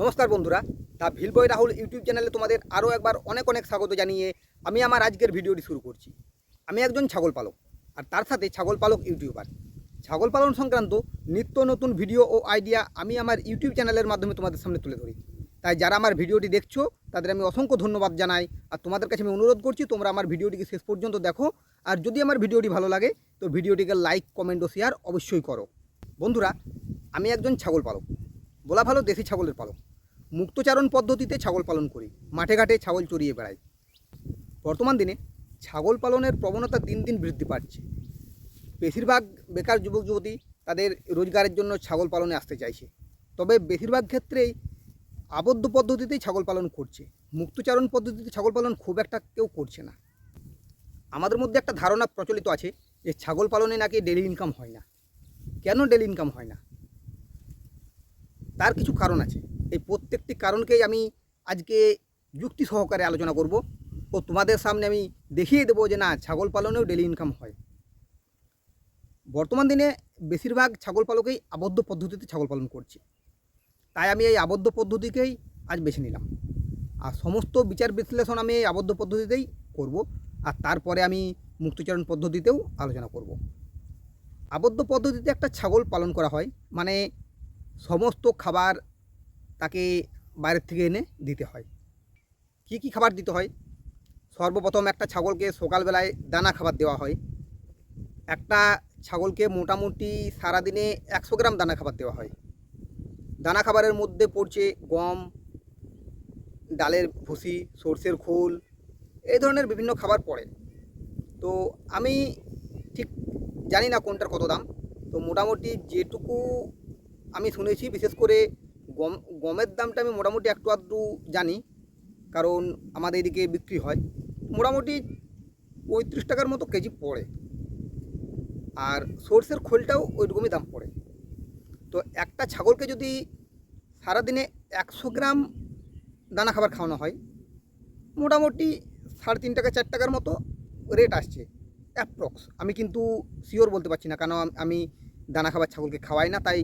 নমস্কার বন্ধুরা, the ভিলবয় Rahul YouTube চ্যানেলে তোমাদের আরও একবার অনেক অনেক স্বাগত জানিয়ে আমি আমার আজকের ভিডিওটি শুরু করছি। আমি একজন ছাগল পালক আর তার সাথে ছাগল পালক ইউটিউবার। ছাগল পালন সংক্রান্ত নিত্য নতুন ভিডিও ও আইডিয়া আমি আমার ইউটিউব চ্যানেলের মাধ্যমে তোমাদের সামনে তুলে ধরি। তাই যারা আমার ভিডিওটি দেখছ, তাদের আমি অসংখ্য ধন্যবাদ জানাই আর তোমাদের কাছে আমি অনুরোধ করছি, তোমরা আমার ভিডিওটিকে শেষ পর্যন্ত দেখো আর যদি আমার ভিডিওটি ভালো লাগে, তো ভিডিওটিকে লাইক, কমেন্ট ও শেয়ার অবশ্যই করো। বন্ধুরা, আমি একজন ছাগল পালক, বলা ভালো দেশি ছাগলের পালক। মুক্তচারণ পদ্ধতিতে ছাগল পালন করি। মাঠে ঘাটে ছাগল চড়িয়ে বেড়াই। বর্তমান দিনে ছাগল পালনের প্রবণতা দিন দিন বৃদ্ধি পাচ্ছে। বেশিরভাগ বেকার যুবক, যুবতী তাদের রোজগারের জন্য ছাগল পালনে আসতে চাইছে। তবে বেশিরভাগ ক্ষেত্রেই আবদ্ধ পদ্ধতিতেই ছাগল পালন করছে। মুক্তচারণ পদ্ধতিতে ছাগল পালন খুব একটা কেউ করছে না। আমাদের মধ্যে একটা ধারণা প্রচলিত আছে যে ছাগল পালনে নাকি ডেলি ইনকাম হয় না। কেন ডেলি ইনকাম হয় না? তার কিছু কারণ আছে। এই প্রত্যেকটি কারণকেই আমি আজকে যুক্তি সহকারে আলোচনা করব ও তোমাদের সামনে আমি দেখিয়ে দেবো যে না, ছাগল পালনেও ডেলি ইনকাম হয়। বর্তমান দিনে বেশিরভাগ ছাগল পালকেই আবদ্ধ পদ্ধতিতে ছাগল পালন করছে। তাই আমি এই আবদ্ধ পদ্ধতিকেই আজ বেছে নিলাম। আর সমস্ত বিচার বিশ্লেষণ আমি এই আবদ্ধ পদ্ধতিতেই করব। আর তারপরে আমি মুক্তচরণ পদ্ধতিতেও আলোচনা করব। আবদ্ধ পদ্ধতিতে একটা ছাগল পালন করা হয় মানে সমস্ত খাবার তাকে বাইরের থেকে এনে দিতে হয়। কি কি খাবার দিতে হয়? সর্বপ্রথম একটা ছাগলকে সকালবেলায় দানা খাবার দেওয়া হয়। একটা ছাগলকে মোটামুটি সারাদিনে একশো গ্রাম দানা খাবার দেওয়া হয়। দানা খাবারের মধ্যে পড়ছে গম, ডালের ভুসি, সর্ষের খোল, এই ধরনের বিভিন্ন খাবার পড়ে। তো আমি ঠিক জানি না কোনটার কত দাম। তো মোটামুটি যেটুকু আমি শুনেছি, বিশেষ করে গম, গমের দামটা আমি মোটামুটি একটু আধটু জানি, কারণ আমাদের এদিকে বিক্রি হয়। মোটামুটি পঁয়ত্রিশ টাকার মতো কেজি পড়ে। আর সর্ষের খোলটাও ওইরকমই দাম পড়ে। তো একটা ছাগলকে যদি সারাদিনে একশো গ্রাম দানা খাবার খাওয়ানো হয়, মোটামুটি সাড়ে তিন টাকা, চার টাকার মতো রেট আসছে অ্যাপ্রক্স আমি কিন্তু শিওর বলতে পারছি না, কেন আমি দানা খাবার ছাগলকে খাওয়াই না, তাই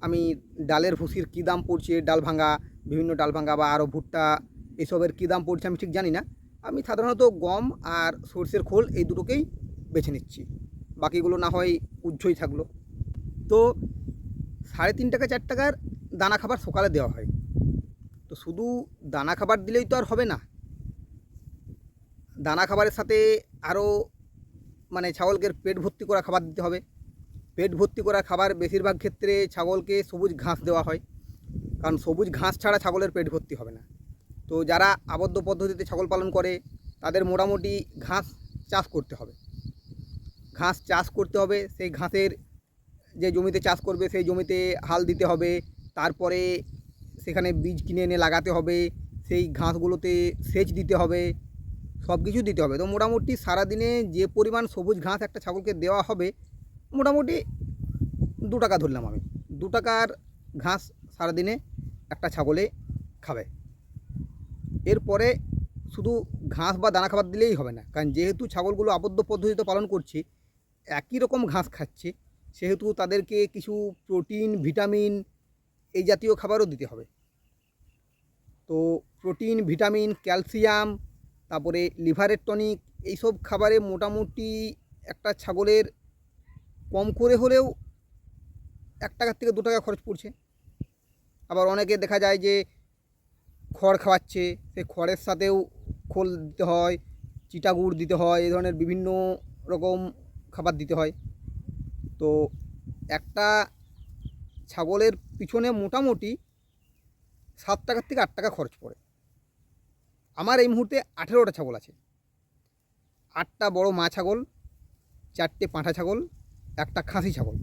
আমি ডালের ভুসির কী দাম পড়ছে, ডাল ভাঙা, বিভিন্ন ডাল ভাঙা বা আরও ভুট্টা, এসবের কী দাম পড়ছে আমি ঠিক জানি না। আমি সাধারণত গম আর সর্ষের খোল এই দুটোকেই বেছে নিচ্ছি। বাকিগুলো না হয় উজ্জ্বই থাকল। তো সাড়ে তিন টাকা, চার টাকার দানা খাবার সকালে দেওয়া হয়। তো শুধু দানা খাবার দিলেই তো আর হবে না। দানা খাবারের সাথে আরও মানে ছাগলকে পেট ভর্তি করা খাবার দিতে হবে। পেট ভর্তি করা খাবার বেশিরভাগ ক্ষেত্রে ছাগলকে সবুজ ঘাস দেওয়া হয়। কারণ সবুজ ঘাস ছাড়া ছাগলের পেট ভর্তি হবে না। তো যারা আবদ্ধ পদ্ধতিতে ছাগল পালন করে, তাদের মোটামুটি ঘাস চাষ করতে হবে। ঘাস চাষ করতে হবে, সেই ঘাসের যে জমিতে চাষ করবে, সেই জমিতে হাল দিতে হবে, তারপরে সেখানে বীজ কিনে এনে লাগাতে হবে, সেই ঘাসগুলোতে সেচ দিতে হবে সব কিছু দিতে হবে। তো মোটামুটি সারাদিনে যে পরিমাণ সবুজ ঘাস একটা ছাগলকে দেওয়া হবে মোটামুটি দু টাকা ধরলাম আমি। দু টাকার ঘাস সারাদিনে একটা ছাগলে খাবে। এরপরে শুধু ঘাস বা দানা খাবার দিলেই হবে না। কারণ যেহেতু ছাগলগুলো আবদ্ধ পদ্ধতিতে পালন করছে, একই রকম ঘাস খাচ্ছে, সেহেতু তাদেরকে কিছু প্রোটিন, ভিটামিন এই জাতীয় খাবারও দিতে হবে। তো প্রোটিন, ভিটামিন, ক্যালসিয়াম, তারপরে লিভারের টনিক, এইসব খাবারে মোটামুটি একটা ছাগলের কম করে হলেও এক টাকার থেকে দু টাকা খরচ পড়ছে। আবার অনেকে দেখা যায় যে খড় খাওয়াচ্ছে, সেই খড়ের সাথেও খোল দিতে হয়, চিটাগুড় দিতে হয়, এই ধরনের বিভিন্ন রকম খাবার দিতে হয়। তো একটা ছাগলের পিছনে মোটামুটি সাত টাকার থেকে আট টাকা খরচ পড়ে। আমার এই মুহূর্তে আঠেরোটা ছাগল আছে। আটটা বড় মা ছাগল, চারটে পাঁঠা ছাগল একটা খাসি ছাগল।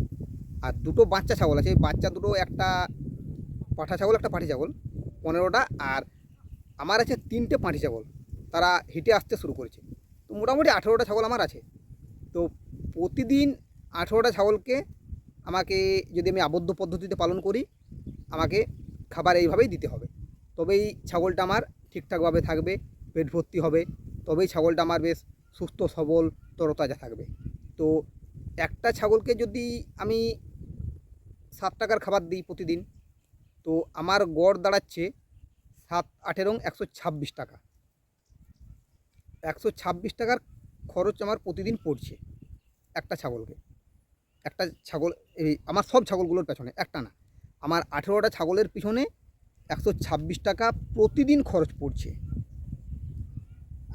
আর দুটো বাচ্চা ছাগল আছে। বাচ্চা দুটো একটা পাঁঠা ছাগল, একটা পাঠি ছাগল, পনেরোটা। আর আমার আছে তিনটে পাঁঠি ছাগল। তারা হেঁটে আসতে শুরু করেছে। তো মোটামুটি আঠেরোটা ছাগল আমার আছে। তো প্রতিদিন আঠেরোটা ছাগলকে আমাকে যদি আমি আবদ্ধ পদ্ধতিতে পালন করি, আমাকে খাবার এইভাবেই দিতে হবে। তবেই ছাগলটা আমার ঠিকঠাকভাবে থাকবে, পেট ভর্তি হবে। তবেই ছাগলটা আমার বেশ সুস্থ, সবল, তরতাজা থাকবে। তো একটা ছাগলকে যদি আমি সাত টাকার খাবার দিই প্রতিদিন, তো আমার গড় দাঁড়াচ্ছে সাত, আঠেরো, একশো ছাব্বিশ টাকা। একশো ছাব্বিশ টাকার খরচ আমার প্রতিদিন পড়ছে একটা ছাগলকে। একটা ছাগল, এই আমার সব ছাগলগুলোর পেছনে, একটা না। আমার আঠেরোটা ছাগলের পিছনে একশো ছাব্বিশ টাকা প্রতিদিন খরচ পড়ছে।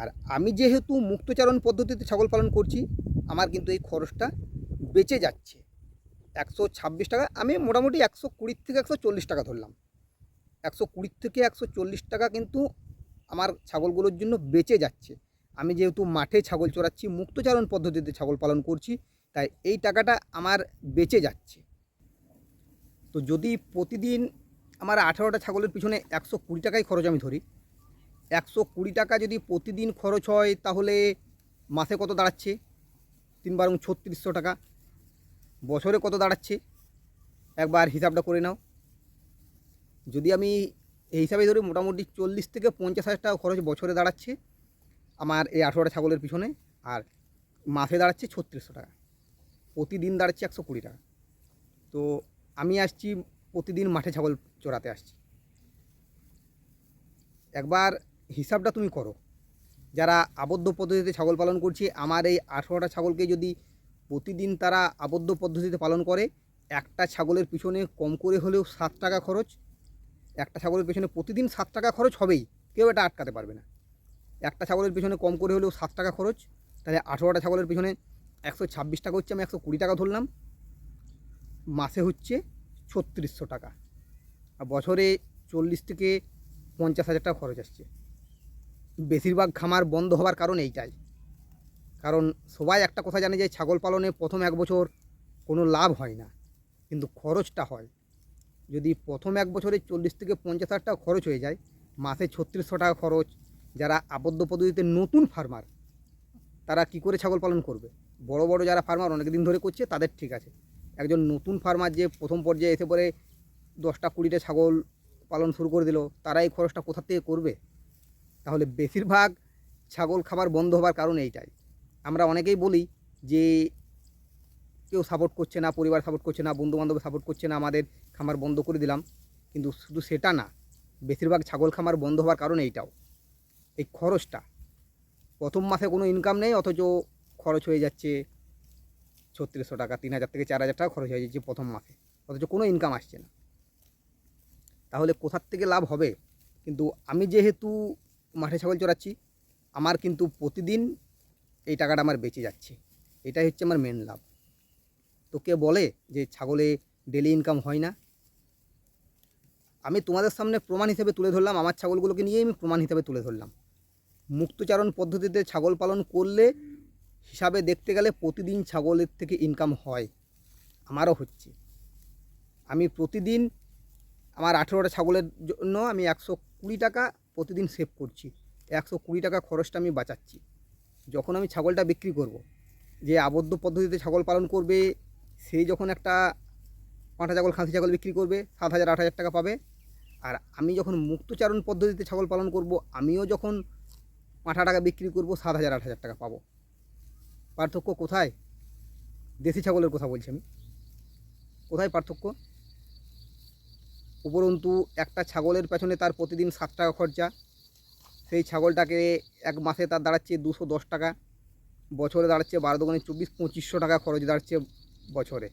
আর আমি যেহেতু মুক্তচারণ পদ্ধতিতে ছাগল পালন করছি আমার কিন্তু এই খরচটা বেঁচে যাচ্ছে। একশো ছাব্বিশ টাকা, আমি মোটামুটি একশো কুড়ির থেকে একশো চল্লিশ টাকা ধরলাম। একশো কুড়ির থেকে একশো চল্লিশ টাকা কিন্তু আমার ছাগলগুলোর জন্য বেঁচে যাচ্ছে। আমি যেহেতু মাঠে ছাগল চড়াচ্ছি, মুক্তচারণ পদ্ধতিতে ছাগল পালন করছি, তাই এই টাকাটা আমার বেঁচে যাচ্ছে। তো যদি প্রতিদিন আমার আঠারোটা ছাগলের পিছনে একশো কুড়ি টাকাই খরচ আমি ধরি, একশো কুড়ি টাকা যদি প্রতিদিন খরচ হয় তাহলে মাসে কত দাঁড়াচ্ছে? তিন বারং ছত্রিশশো টাকা। বছরে কত দাঁড়াচ্ছে? একবার হিসাবটা করে নাও। যদি আমি এই হিসাবে ধরি, মোটামুটি চল্লিশ থেকে পঞ্চাশ হাজার টাকা খরচ বছরে দাঁড়াচ্ছে আমার এই আঠেরোটা ছাগলের পিছনে, আর মাসে দাঁড়াচ্ছে ছত্রিশশো টাকা। প্রতিদিন দাঁড়াচ্ছে একশো কুড়ি টাকা। তো আমি আসছি, প্রতিদিন মাঠে ছাগল চড়াতে আসছি। একবার হিসাবটা তুমি করো। যারা আবদ্ধ পদ্ধতিতে ছাগল পালন করছে, আমার এই আঠেরোটা ছাগলকে যদি প্রতিদিন তারা আবদ্ধ পদ্ধতিতে পালন করে, একটা ছাগলের পিছনে কম করে হলেও সাত টাকা খরচ, একটা ছাগলের পিছনে প্রতিদিন সাত টাকা খরচ হবেই, কেউ এটা আটকাতে পারবে না। একটা ছাগলের পিছনে কম করে হলেও সাত টাকা খরচ, তাহলে আঠেরোটা ছাগলের পিছনে একশো ছাব্বিশ টাকা হচ্ছে, আমি একশো কুড়ি টাকা ধরলাম, মাসে হচ্ছে ছত্রিশশো টাকা। আর বছরে চল্লিশ থেকে পঞ্চাশ হাজার টাকা খরচ আসছে। বেশিরভাগ খামার বন্ধ হওয়ার কারণ এইটাই। কারণ সবাই একটা কথা জানে যে ছাগল পালনে প্রথম এক বছর কোনো লাভ হয় না। কিন্তু খরচটা হয়। যদি প্রথম এক বছরে চল্লিশ থেকে পঞ্চাশ হাজার টাকা খরচ হয়ে যায়, মাসে ছত্রিশশো টাকা খরচ, যারা আবদ্ধ পদ্ধতিতে নতুন ফার্মার তারা কি করে ছাগল পালন করবে? বড় বড় যারা ফার্মার অনেক দিন ধরে করছে, তাদের ঠিক আছে। একজন নতুন ফার্মার যে প্রথম পর্যায়ে এসে পরে দশটা কুড়িটা ছাগল পালন শুরু করে দিল, তারা এই খরচটা কোথা থেকে করবে? তাহলে বেশিরভাগ ছাগল খাবার বন্ধ হওয়ার কারণ এইটাই। আমরা অনেকেই বলি যে, কেউ সাপোর্ট করছে না, পরিবার সাপোর্ট করছে না, বন্ধুবান্ধব সাপোর্ট করছে না, আমাদের খামার বন্ধ করে দিলাম। কিন্তু শুধু সেটা না, বেশিরভাগ ছাগল খামার বন্ধ হওয়ার কারণ এইটাও। এই খরচটা, প্রথম মাসে কোনো ইনকাম নেই, অথচ খরচ হয়ে যাচ্ছে ছত্রিশশো টাকা, তিন হাজার থেকে চার হাজার টাকা খরচ হয়ে যাচ্ছে প্রথম মাসে, অথচ কোনো ইনকাম আসছে না। তাহলে কোথার থেকে লাভ হবে? কিন্তু আমি যেহেতু মাঠে ছাগল চড়াচ্ছি, আমার কিন্তু প্রতিদিন এই টাকাটা আমার বেঁচে যাচ্ছে। এটাই হচ্ছে আমার মেন লাভ। তো কে বলে যে ছাগলে ডেলি ইনকাম হয় না। আমি তোমাদের সামনে প্রমাণ হিসেবে তুলে ধরলাম, আমার ছাগলগুলোকে নিয়েই আমি প্রমাণ হিসেবে তুলে ধরলাম। মুক্তচারণ পদ্ধতিতে ছাগল পালন করলে হিসাবে দেখতে গেলে প্রতিদিন ছাগলের থেকে ইনকাম হয়। আমারও হচ্ছে। আমি প্রতিদিন আমার আঠেরোটা ছাগলের জন্য আমি একশো কুড়ি টাকা প্রতিদিন সেভ করছি। একশো কুড়ি টাকা খরচটা আমি বাঁচাচ্ছি। যখন আমি ছাগলটা বিক্রি করব। যে আবদ্ধ পদ্ধতিতে ছাগল পালন করবে সেই যখন একটা পাঁঠা ছাগল, খাসি ছাগল বিক্রি করবে, সাত হাজার, আট হাজার টাকা পাবে। আর আমি যখন মুক্তচারণ পদ্ধতিতে ছাগল পালন করব, আমিও যখন পাঁঠা টাকা বিক্রি করব, সাত হাজার, আট হাজার টাকা পাবো। পার্থক্য কোথায়? দেশি ছাগলের কথা বলছি আমি। কোথায় পার্থক্য? উপরন্তু একটা ছাগলের পেছনে তার প্রতিদিন সাত টাকা খরচা। সেই ছাগলটাকে এক মাসে তার দাঁড়াচ্ছে দুশো দশ টাকা। বছরে দাঁড়াচ্ছে বারো দোকানে চব্বিশ, পঁচিশশো টাকা খরচ দাঁড়াচ্ছে বছরে।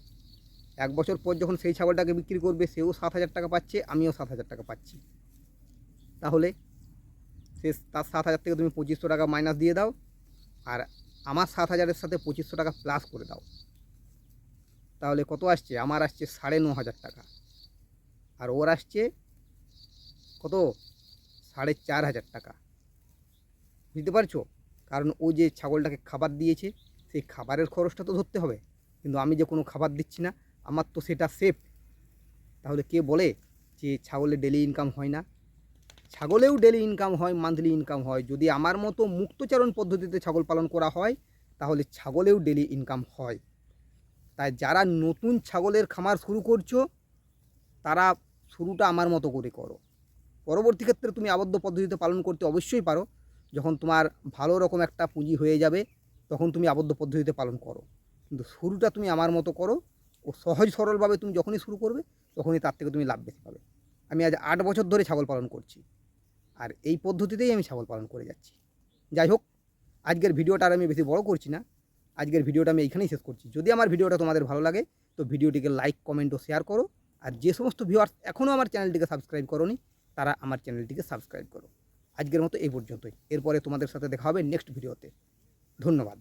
এক বছর পর যখন সেই ছাগলটাকে বিক্রি করবে, সেও সাত হাজার টাকা পাচ্ছে, আমিও সাত হাজার টাকা পাচ্ছি। তাহলে সে তার সাত হাজার থেকে তুমি পঁচিশশো টাকা মাইনাস দিয়ে দাও, আর আমার সাত হাজারের সাথে পঁচিশশো টাকা প্লাস করে দাও। তাহলে কত আসছে? আমার আসছে সাড়ে ন হাজার টাকা। আর ওর আসছে কত? সাড়ে চার হাজার টাকা। বুঝতে পারছ? কারণ ও যে ছাগলটাকে খাবার দিয়েছে, সেই খাবারের খরচটা তো ধরতে হবে। কিন্তু আমি যে কোনো খাবার দিচ্ছি না, আমার তো সেটা সেফ তাহলে কে বলে যে ছাগলে ডেলি ইনকাম হয় না? ছাগলেও ডেলি ইনকাম হয় মান্থলি ইনকাম হয়। যদি আমার মতো মুক্তচারণ পদ্ধতিতে ছাগল পালন করা হয়, তাহলে ছাগলেও ডেলি ইনকাম হয়। তাই যারা নতুন ছাগলের খামার শুরু করছ, তারা শুরুটা আমার মতো করে করো। পরবর্তী ক্ষেত্রে তুমি আবদ্ধ পদ্ধতিতে পালন করতে অবশ্যই পারো। যখন তোমার ভালো রকম একটা পুঁজি হয়ে যাবে, তখন তুমি আবদ্ধ পদ্ধতিতে পালন করো। কিন্তু শুরুটা তুমি আমার মতো করো ও সহজ সরলভাবে তুমি যখনই শুরু করবে, তখনই তার থেকে তুমি লাভ বেশি পাবে। আমি আজ আট বছর ধরে ছাগল পালন করছি। আর এই পদ্ধতিতেই আমি ছাগল পালন করে যাচ্ছি। যাই হোক, আজকের ভিডিওটা আর আমি বেশি বড় করছি না। আজকের ভিডিওটা আমি এইখানেই শেষ করছি। যদি আমার ভিডিওটা তোমাদের ভালো লাগে, তো ভিডিওটিকে লাইক কমেন্ট ও শেয়ার করো। আর যে সমস্ত ভিউয়ার্স এখনও আমার চ্যানেলটিকে সাবস্ক্রাইব করোনি, তারা আমার চ্যানেলটিকে সাবস্ক্রাইব করো। আজকের মতো এই পর্যন্তই। এরপরে তোমাদের সাথে দেখা হবে নেক্সট ভিডিওতে ধন্যবাদ।